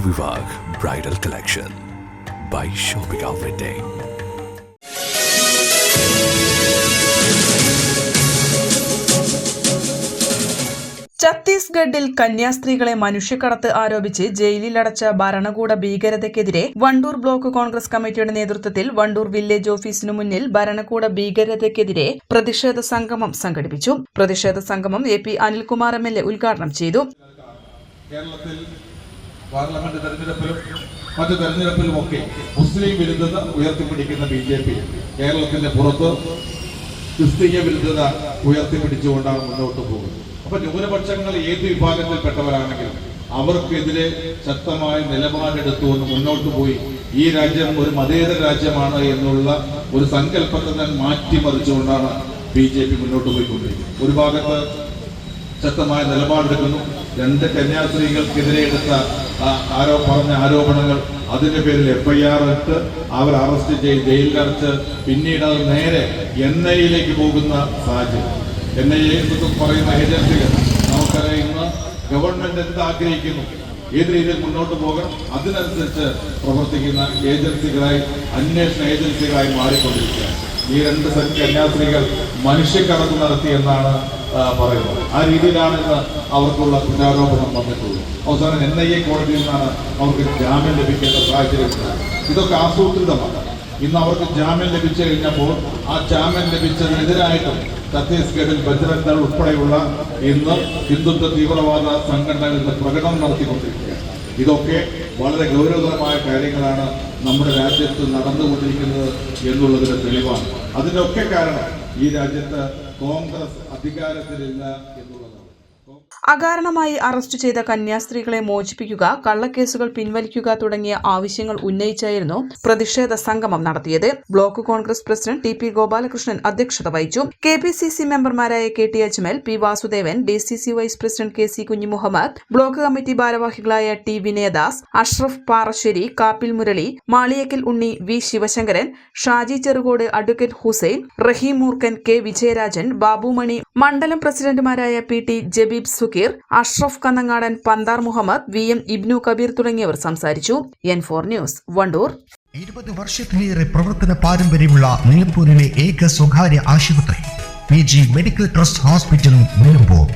bridal collection by Shobika Wedding. ഛത്തീസ്ഗഡിൽ കന്യാസ്ത്രീകളെ മനുഷ്യക്കടത്ത് ആരോപിച്ച് ജയിലിലടച്ച ഭരണകൂട ഭീകരതയ്ക്കെതിരെ വണ്ടൂർ ബ്ലോക്ക് കോൺഗ്രസ് കമ്മിറ്റിയുടെ നേതൃത്വത്തിൽ വണ്ടൂർ വില്ലേജ് ഓഫീസിനു മുന്നിൽ ഭരണകൂട ഭീകരതയ്ക്കെതിരെ പ്രതിഷേധ സംഗമം സംഘടിപ്പിച്ചു പ്രതിഷേധ സംഗമം A P Anilkumar M L A ഉദ്ഘാടനം ചെയ്തു കേരളത്തിൽ പാർലമെന്റ് തെരഞ്ഞെടുപ്പിലും മറ്റു തെരഞ്ഞെടുപ്പിലുമൊക്കെ മുസ്ലിം വിരുദ്ധത ഉയർത്തിപ്പിടിക്കുന്ന ബി ജെ പി കേരളത്തിന്റെ പുറത്ത് ക്രിസ്തീയ വിരുദ്ധത ഉയർത്തിപ്പിടിച്ചുകൊണ്ടാണ് മുന്നോട്ട് പോകുന്നത്. അപ്പൊ ന്യൂനപക്ഷങ്ങൾ ഏത് വിഭാഗത്തിൽപ്പെട്ടവരാണെങ്കിലും അവർക്കെതിരെ ശക്തമായ നിലപാടെടുത്തുകൊണ്ട് മുന്നോട്ട് പോയി ഈ രാജ്യം ഒരു മതേതര രാജ്യമാണ് എന്നുള്ള ഒരു സങ്കല്പത്തെ തന്നെ മാറ്റിമറിച്ചുകൊണ്ടാണ് ബി ജെ പി മുന്നോട്ട് പോയിക്കൊണ്ടിരിക്കുന്നത്. ഒരു ഭാഗത്ത് ശക്തമായ നിലപാടെടുക്കുന്നു. രണ്ട് കന്യാസ്ത്രീകൾക്കെതിരെ എടുത്ത ആരോ പറഞ്ഞ ആരോപണങ്ങൾ അതിന്റെ പേരിൽ എഫ്ഐആർ ഇട്ട് അവർ അറസ്റ്റ് ചെയ്ത് ജയിലിലടച്ച് പിന്നീട് അത് നേരെ എൻ ഐയിലേക്ക് പോകുന്ന സാഹചര്യം. എൻ ഐ എ പറയുന്ന ഏജൻസികൾ നമുക്കറിയാം ഇന്ന് ഗവൺമെന്റ് എന്ത് ആഗ്രഹിക്കുന്നു ഏത് രീതിയിൽ മുന്നോട്ട് പോകണം? അതിനനുസരിച്ച് പ്രവർത്തിക്കുന്ന ഏജൻസികളായി അന്വേഷണ ഏജൻസികളായി മാറിക്കൊണ്ടിരിക്കുക ഈ രണ്ട് സ- കന്യാസ്ത്രീകൾ മനുഷ്യക്കടത്ത് നടത്തി എന്നാണ് പറയുന്നത്. ആ രീതിയിലാണ് ഇന്ന് അവർക്കുള്ള കുറ്റാരോപണം വന്നിട്ടുള്ളത്. അവസാനം എൻ ഐ എ കോടതിയിൽ നിന്നാണ് അവർക്ക് ജാമ്യം ലഭിക്കേണ്ട സാഹചര്യം ഇതൊക്കെ ആസൂത്രിതമാണ്. ഇന്ന് അവർക്ക് ജാമ്യം ലഭിച്ചു കഴിഞ്ഞപ്പോൾ ആ ജാമ്യം ലഭിച്ചതിനെതിരായിട്ടും ഛത്തീസ്ഗഡിൽ ബജ്രംഗ് ദൾ ഉൾപ്പെടെയുള്ള ഇന്ന് ഹിന്ദുത്വ തീവ്രവാദ സംഘടനകൾ പ്രകടനം നടത്തിക്കൊണ്ടിരിക്കുകയാണ്. ഇതൊക്കെ വളരെ ഗൗരവതരമായ കാര്യങ്ങളാണ് നമ്മുടെ രാജ്യത്ത് നടന്നുകൊണ്ടിരിക്കുന്നത് എന്നുള്ളതിന്റെ തെളിവാണ്. അതിന്റെ ഒക്കെ കാരണം ഈ രാജ്യത്ത് കോൺഗ്രസ് അധികാരത്തിലില്ല എന്നുള്ളതാണ്. അകാരണമായി അറസ്റ്റ് ചെയ്ത കന്യാസ്ത്രീകളെ മോചിപ്പിക്കുക കള്ളക്കേസുകൾ പിൻവലിക്കുക തുടങ്ങിയ ആവശ്യങ്ങൾ ഉന്നയിച്ചായിരുന്നു പ്രതിഷേധ സംഗമം നടത്തിയത്. Block Congress president T P Gopalakrishnan അധ്യക്ഷത വഹിച്ചു. കെ പി സി സി മെമ്പർമാരായ K T Ajmal P Vasudevan D C C vice president K C Kunhimuhammad block committee ഭാരവാഹികളായ T Vinayadas Ashraf Parassery Kappil Murali Maliyakkal Unni V Sivasankaran Shaji Cherukode advocate Hussain Rahim Moorkan K Vijayarajan Babumani മണ്ഡലം പ്രസിഡന്റുമാരായ P T Jabeeb Sukkeer Ashraf Kannangadan Panthar Muhammad V M Ibnu Kabeer തുടങ്ങിയവർ സംസാരിച്ചു. N four news Wandoor. ഇരുപത് വർഷത്തിലേറെ പ്രവർത്തന പാരമ്പര്യമുള്ള നിലമ്പൂരിലെ ഏക സ്വകാര്യ ആശുപത്രി P G medical trust hospital Nilambur.